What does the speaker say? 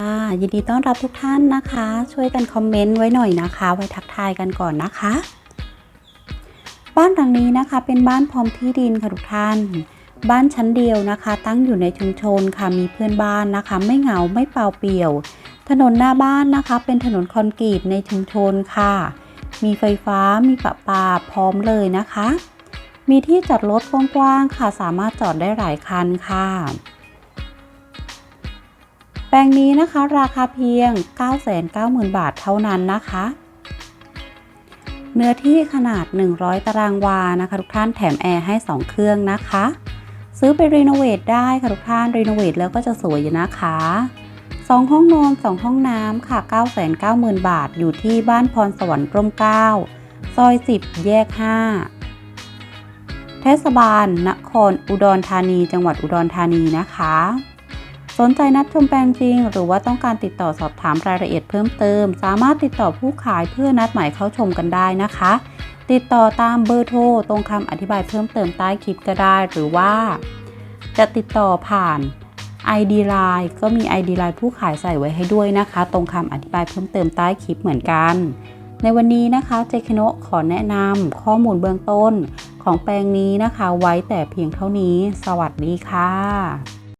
อ่ายินดีต้อนรับทุกท่านนะคะ ช่วยกันคอมเมนต์ไว้หน่อยนะคะ ไว้ทักทายกันก่อนนะคะ บ้านหลังนี้นะคะ เป็นบ้านพร้อมที่ดินค่ะทุกท่าน บ้านชั้นเดียวนะคะ ตั้งอยู่ในชุมชนค่ะมีเพื่อนบ้านนะคะ ไม่เหงาไม่เปล่าเปลี่ยว ถนนหน้าบ้านนะคะ เป็นถนนคอนกรีตในชุมชนค่ะ มีไฟฟ้ามีประปาพร้อมเลยนะคะ มีที่จอดรถกว้างๆค่ะ สามารถจอดได้หลายคันค่ะ แปลงนี้นะคะราคาเพียง 990,000 บาทเท่านั้นนะคะ เนื้อที่ขนาด 100 ตารางวานะคะ ทุกท่านแถมแอร์ให้ 2 เครื่องนะคะ ซื้อไปรีโนเวทได้ค่ะทุกท่านรีโนเวทแล้วก็จะสวยอยู่นะคะ2 ห้องนอน 2 ห้องน้ำค่ะ 990,000 บาท อยู่ที่บ้านพรสวรรค์ร่มเกล้าซอย 10 แยก 5 เทศบาล นครอุดรธานี จังหวัดอุดรธานีนะคะ สนใจนัดชมแปลงจริง หรือว่าต้องการติดต่อสอบถามรายละเอียดเพิ่มเติม สามารถติดต่อผู้ขายเพื่อนัดหมายเข้าชมกันได้นะคะ ติดต่อตามเบอร์โทรตรงคำอธิบายเพิ่มเติมใต้คลิปก็ได้ หรือว่า จะติดต่อผ่าน ID Line ก็มี ID Line ผู้ขายใส่ไว้ให้ด้วยนะคะ ตรงคำอธิบายเพิ่มเติมใต้คลิปเหมือนกัน ในวันนี้นะคะเจคโนขอแนะนำข้อมูลเบื้องต้นของแปลงนี้นะคะ ไว้แต่เพียงเท่านี้ สวัสดีค่ะ